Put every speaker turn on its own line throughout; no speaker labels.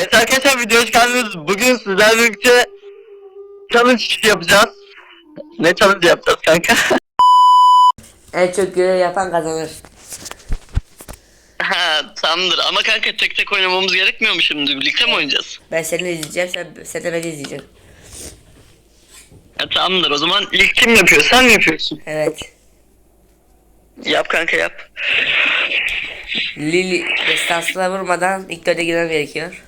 Evet arkadaşlar videoya hoş geldiniz. Bugün sizlerle birlikte challenge yapacağız. Ne challenge yapacağız kanka?
En çok görev yapan kazanır.
ha tamamdır ama kanka tek tek oynamamız gerekmiyor mu şimdi? Birlikte mi oynayacağız?
Ben seni izleyeceğim, sen, sen de beni izleyeceksin.
Ha, tamamdır o zaman ilk kim yapıyor? Sen mi yapıyorsun?
Evet.
Yap kanka yap.
Lili destansına vurmadan ilk dörde girmem gerekiyor.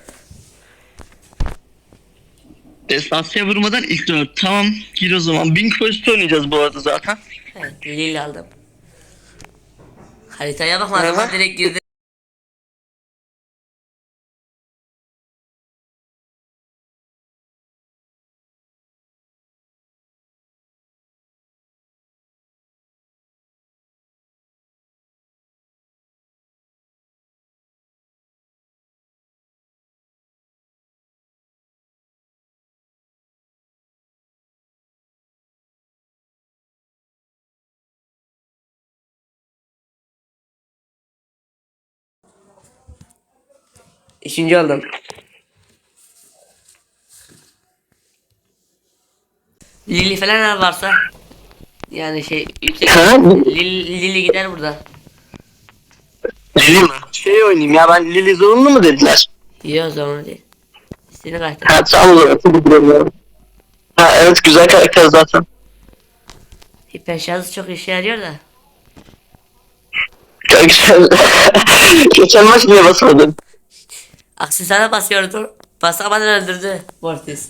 Destansıya vurmadan ilk dört. Tamam gir o zaman. Bin Quest oynayacağız bu arada zaten.
Evet, Lili aldım. Haritaya bakmadım
Aha.
direkt girdim. Üçüncü oldum. Lili falan varsa yani şey yüksek? Lili, Lili gider burada.
Lili mi? Şey oynayayım ya ben Lili zorunlu mu dediler?
O zaman değil. Seni kaçtı.
Ha tamam o zaman. Çok bilmiyorum. Ha evet güzel karakter zaten.
Hiper şarjı çok işe yarıyor da.
Geçen maç niye basmadın?
Aksesuara basıyordu. Basamadan öldürdü Mortis.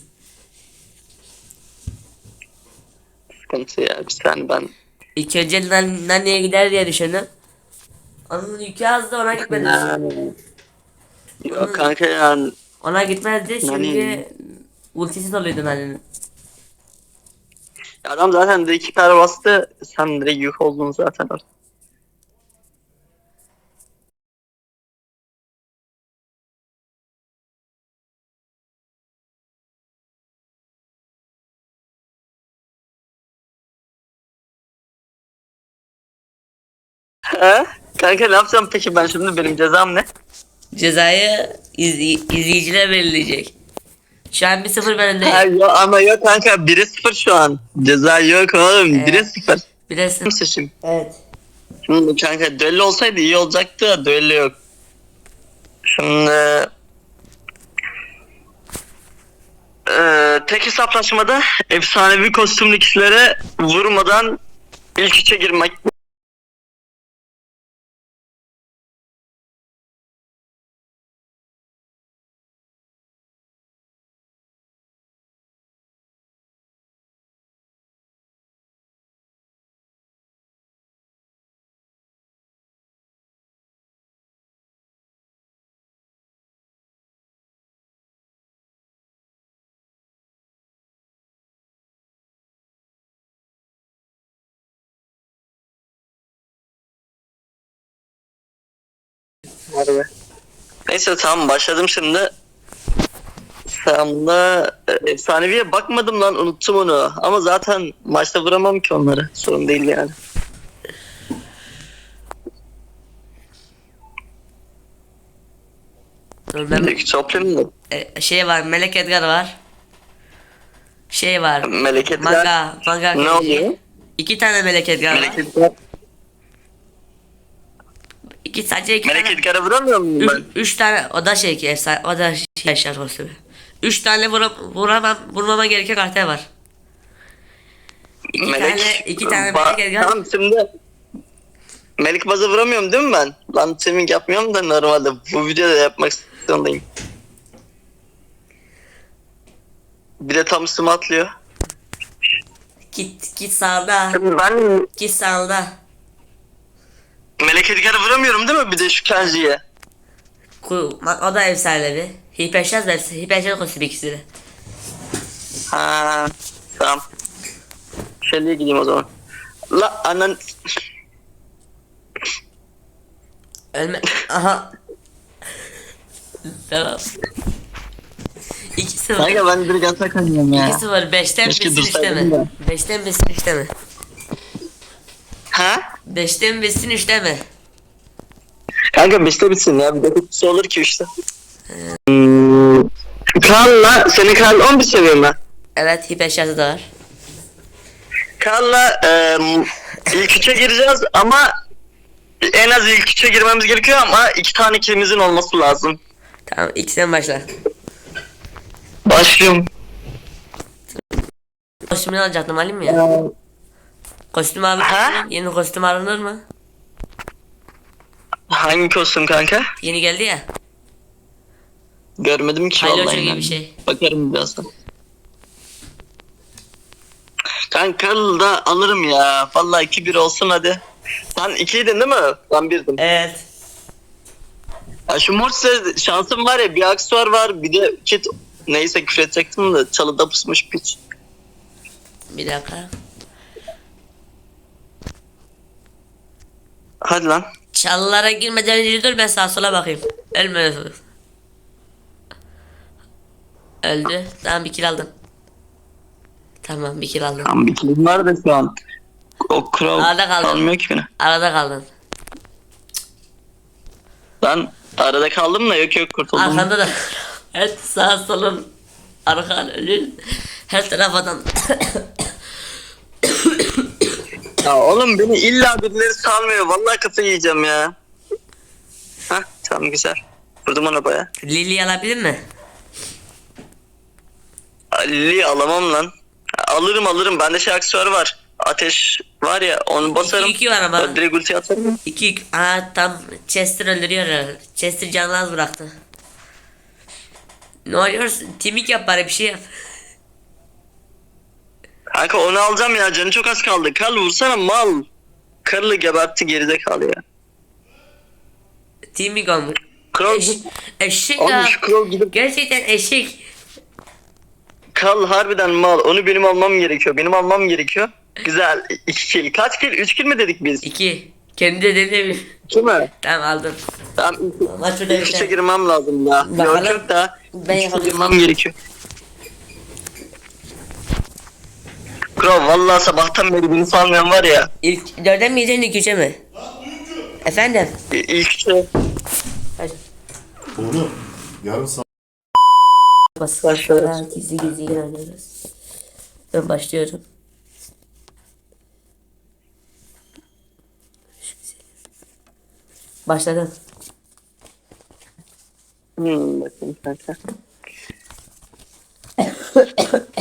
Sıkıntı ya bir saniye ben.
İlk önce Nan- Nani'ye gider diye düşündüm. Onun yükü azdı ona gitmedi.
Yok kanka yani
Ona gitmezdi şimdi
Nani?
ultisi doluydu Nani'nin.
adam zaten de iki kere bastı sen direkt yük oldun zaten artık. Kanka ne yapacağım peki ben şimdi benim cezam ne?
Cezayı iz, izleyiciler belirleyecek. Şu an 1-0
Ha,
önündeyim.
yok, ama yok kanka 1'e 0 şu an. Ceza yok oğlum
Evet.
1'e 0.
Bilesin.
Seçim.
Evet.
Şimdi kanka düello olsaydı iyi olacaktı da düello yok. Şimdi eee tek hesaplaşmada efsanevi kostümlü kişilere vurmadan ilk üçe girmek. Neyse tamam başladım şimdi. Tamamda e, efsaneviye bakmadım lan unuttum onu. Ama zaten maçta vuramam ki onları. Sorun değil yani.
Dur ben
Peki toplayayım mı?
e, şey var Melek Edgar var. Şey var.
Melek Edgar.
Manga, manga.
Ne
arkadaşı.
oluyor?
İki tane Melek Edgar
Melek
var.
Edgar.
İki sadece iki
Melek
tane.
Edgar'a vuramıyor muyum
Üç,
ben?
üç tane o da şey ki efsane o da şey eşya kostümü. Üç tane vuram, vuramam vurmama gereken karakter var. İki tane iki tane Melek Edgar.
Tamam şimdi Melik Baz'a vuramıyorum değil mi ben? Lan teaming yapmıyorum da normalde bu videoda yapmak zorundayım. Bir de tam üstüme atlıyor.
Git git sağda.
Ben
Git sağda.
Melek Edgar'a vuramıyorum değil mi bir de şu Kenji'ye?
Ku, bak o da efsanevi. Hiperşarj ve hiperşarj kostümü ikisi de.
Ha, tamam. Şöyle gideyim o zaman. La anan
Ölme. Aha. tamam. İkisi var.
Kanka ben direkt atak oynuyorum ya.
İkisi var. Beşten
Keşke
besin işte
dursaydım
mi?
da.
İşte mi? Besin işte mi?
Kanka beşte bitsin ya. Bir de kutusu olur ki işte. Hmm, Kaan'la, senin Kaan 11 seviyorum ben.
Evet hip eşyası da var.
Kaan'la e, ilk üçe gireceğiz ama en az ilk üçe girmemiz gerekiyor ama iki tane kilimizin olması lazım.
Tamam ikisinden başla.
Başlıyorum.
Kostümünü alacaktım alayım mı ya? Kostüm alınır
Ha?
mı? Yeni kostüm alınır mı?
Hangi kostüm kanka?
Yeni geldi ya.
Görmedim ki
Hayloca
vallahi. ben.
bir şey.
Bakarım birazdan. Kanka da alırım ya. Vallahi 2-1 olsun hadi. Sen 2'ydin değil mi? Ben 1'dim.
Evet.
Ya şu Mortis'e şansım var ya bir aksesuar var bir de kit neyse küfür edecektim de çalıda pusmuş piç.
Bir dakika.
Hadi lan.
Çalılara girmeden önce dur ben sağa sola bakayım. Ölme. Öldü. Tamam bir kill aldım. Tamam bir kill aldım.
Tam bir kilim var da şu an. O crow
Arada kaldım.
kalmıyor ki beni.
Arada kaldın.
Ben arada kaldım da yok yok kurtuldum.
Arkanda da. Her sağ solun. Arkan önün. Her taraf adam.
Ya oğlum beni illa birileri salmıyor. Vallahi kafayı yiyeceğim ya. Hah tamam güzel. Vurdum ona baya.
Lily alabilir mi?
Ali alamam lan. Alırım alırım. Bende şey aksesuarı var. Ateş var ya onu basarım.
2 var ama.
Direkt ulti atarım.
2 Aa tam Chester öldürüyor. Chester canını az bıraktı. Ne oluyor? Timik yap bari bir şey yap.
Kanka onu alacağım ya. Canı çok az kaldı. Karl vursana mal. Karlı gebertti geride kaldı ya.
Timik olmuş.
Kral
Eş, eşek ya.
şu kral gidip
Gerçekten eşek.
Karl harbiden mal. Onu benim almam gerekiyor. Benim almam gerekiyor. Güzel. 2 kill. Kaç kill? 3 kill mi dedik biz?
2. Kendi de denemiyor.
İki mi?
Tamam aldım.
Tamam.
Maç
üçe
şey.
girmem lazım ya. Yok
Bakalım.
yok da.
Ben
üçe
yapabilirim.
girmem gerekiyor. Kral vallahi sabahtan beri beni salmayan var ya.
İlk dörde mi yedin ilk üçe mi? Efendim?
İ- İlk üçe.
Hadi.
Oğlum yarım saat
Bas.
Başlıyoruz.
Ha, Gizli gizli ilerliyoruz. Ben başlıyorum. Başladım.
Hmm, bakayım kanka.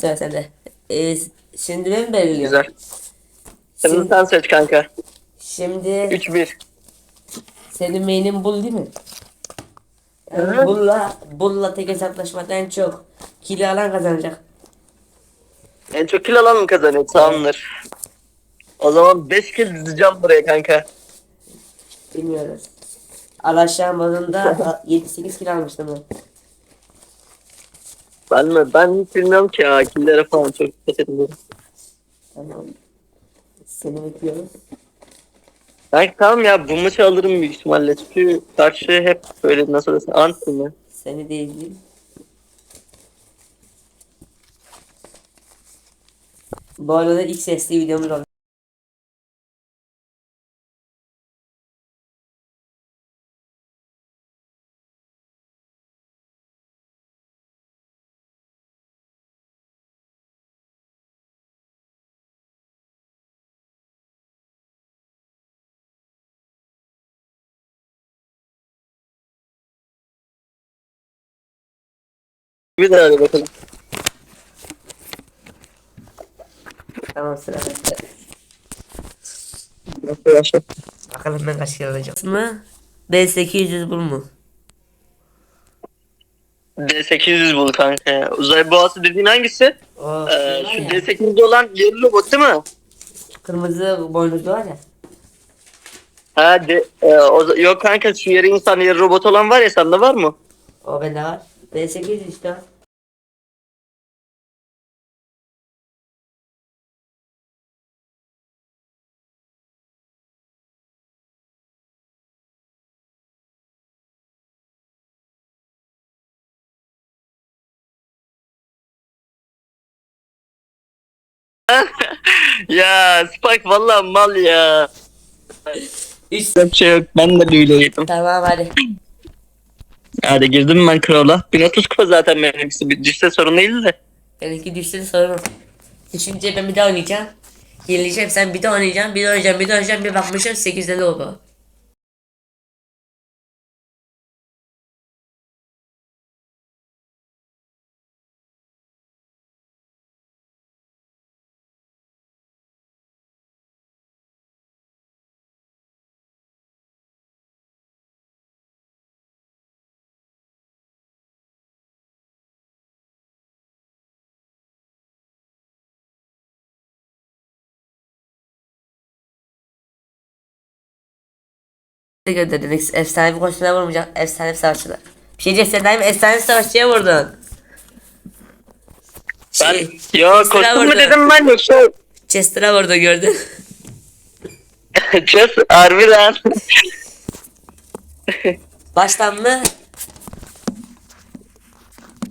Sıra sende. Ee, şimdi ben belirliyorum.
Güzel. Şimdi sen seç kanka.
şimdi
3-1.
senin main'in bul değil mi? Yani bulla, bulla tek hesaplaşmadan çok kill alan kazanacak.
En çok kill alan mı kazanıyor? Tamamdır. O zaman 5 kill dizeceğim buraya kanka.
Bilmiyoruz. Alaşağı bazında 7-8 kill almıştım ben.
Ben mi? Ben hiç bilmiyorum ki ya. Killere falan çok dikkat etmiyorum.
Tamam. Seni bekliyoruz.
Belki tamam ya bu maçı alırım büyük ihtimalle. Çünkü karşı hep böyle nasıl desem anti mi?
Seni de izleyeyim. Bu arada ilk sesli videomuz oldu.
Bir daha hadi bakalım.
Tamam sıra bende. Bakalım ben kaç kill alacağım. Mı? B800 bul mu?
D800 bul kanka ya. Uzay boğası dediğin hangisi?
O
Ee, şu
ya,
D800'de olan yerli robot değil mi?
kırmızı boynuzlu var ya.
Hadi. E, o, yok kanka şu yarı insan yarı robot olan var ya sende var mı?
O bende var. D8 işte.
ya Spike vallahi mal ya.
3
Bir şey yok ben de böyleydim.
Tamam hadi.
Hadi girdim ben Crowl'a. 1030 kupa zaten benimkisi. Bir düşse sorun değil de.
Benimki düştü sorun. Düşünce ben bir daha oynayacağım. Yenileceğim sen bir daha oynayacaksın, bir daha oynayacağım, bir daha oynayacağım, bir bakmışım 850 oldu. Ne gönderdiniz? Efsane bir koşuya vurmayacak. Efsane savaşçılar. Bir şey diyeceğim sen daim efsane savaşçıya vurdun.
Ben
Şey,
ya koştum mu dedim ben yoksa
Chester'a vurdu gördün.
Just harbiden.
Baştan mı?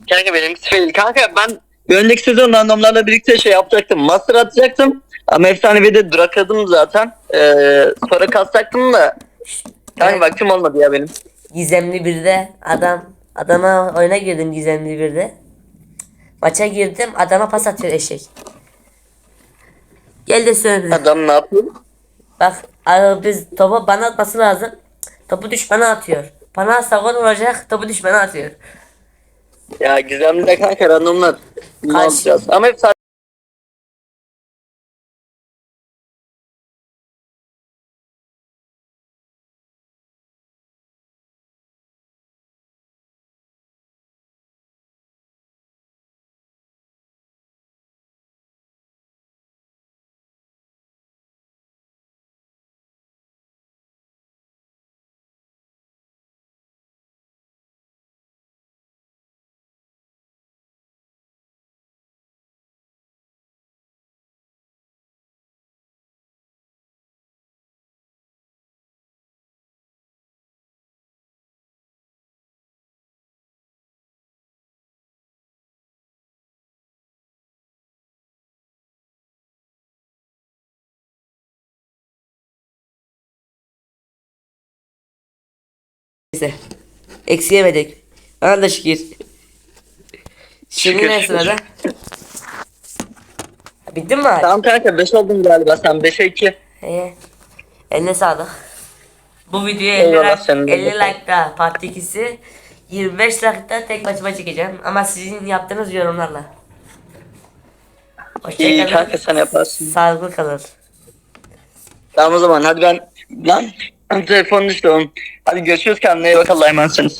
Kanka benimkisi fail. Kanka ben bir önceki sezon randomlarla birlikte şey yapacaktım. Master atacaktım. Ama efsanevi durakladım zaten. Ee, sonra kasacaktım da. Kanka vaktim olmadı ya benim.
Gizemli birde adam adama oyuna girdim gizemli birde. Maça girdim adama pas atıyor eşek. Gel de söyle.
Adam ne yapıyor?
Bak abi biz topu bana atması lazım. Topu düşmana atıyor. Bana gol olacak topu düşmana atıyor.
Ya gizemli de kanka randomlar.
Kaç?
Ama hep
Neyse. Eksi yemedik. Bana da şükür. Şimdi
Şükür,
ne
şükür.
sırada? Bitti mi maç?
Tamam kanka 5 oldun galiba sen 5'e 2.
Ee, eline sağlık. Bu videoya 50
Eyvallah,
like,
senin de
50
bakalım.
like'da part 2'si 25 like'da tek başıma çekeceğim ama sizin yaptığınız yorumlarla.
İyi
Hoşçakalın.
kanka sen yaparsın.
Sağlıklı kalın.
Tamam o zaman hadi ben lan telefon düştü oğlum. Hadi görüşürüz kendine iyi bak Allah'a emanetsiniz.